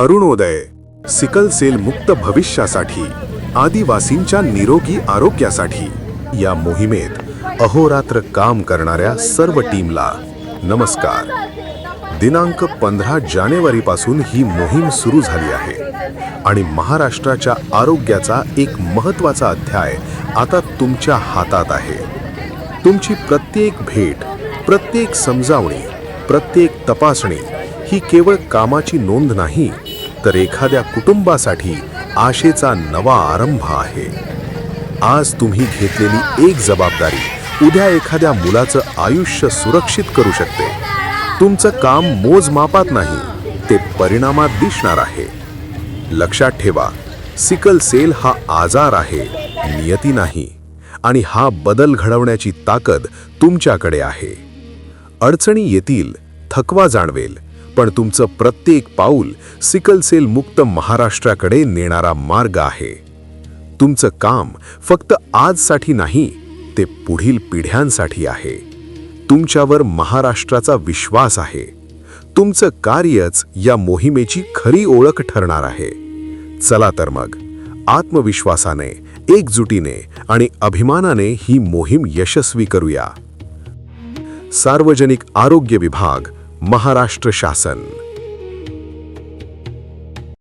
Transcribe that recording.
Arunoday sickle sale मुक्त भविष्यासाठी आदिवासींच्या निरोगी आरोग्यासाठी. या मोहिमेत अहोरात्र काम करणाऱ्या सर्व टीमला नमस्कार. दिनांक पंधरा जानेवारीपासून ही मोहीम सुरू झाली आहे आणि महाराष्ट्राच्या आरोग्याचा एक महत्त्वाचा अध्याय आता तुमच्या हातात आहे. तुमची प्रत्येक भेट प्रत्येक समजावणी प्रत्येक तपासणी ही केवळ कामाची नोंद नाही तर एखाद्या कुटुंबासाठी आशेचा नवा आरंभ आहे. आज तुम्ही घेतलेली एक जबाबदारी उद्या एखाद्या मुलाचं आयुष्य सुरक्षित करू शकते. तुमचं काम मोजमापात नाही ते परिणामात दिसणार आहे. लक्षात ठेवा सिकल सेल हा आजार आहे नियती नाही आणि हा बदल घडवण्याची ताकद तुमच्याकडे आहे. अडचणी येतील थकवा जाणवेल पण तुमचं प्रत्येक पाऊल सिकल सेल मुक्त महाराष्ट्राकडे नेणारा मार्ग आहे. तुमचं काम फक्त आजसाठी नाही ते पुढील पिढ्यांसाठी आहे. तुमच्यावर महाराष्ट्राचा विश्वास आहे. तुमचं कार्यच या मोहिमेची खरी ओळख ठरणार आहे. चला तर मग आत्मविश्वासाने एकजुटीने आणि अभिमानाने ही मोहीम यशस्वी करूया. सार्वजनिक आरोग्य विभाग महाराष्ट्र शासन.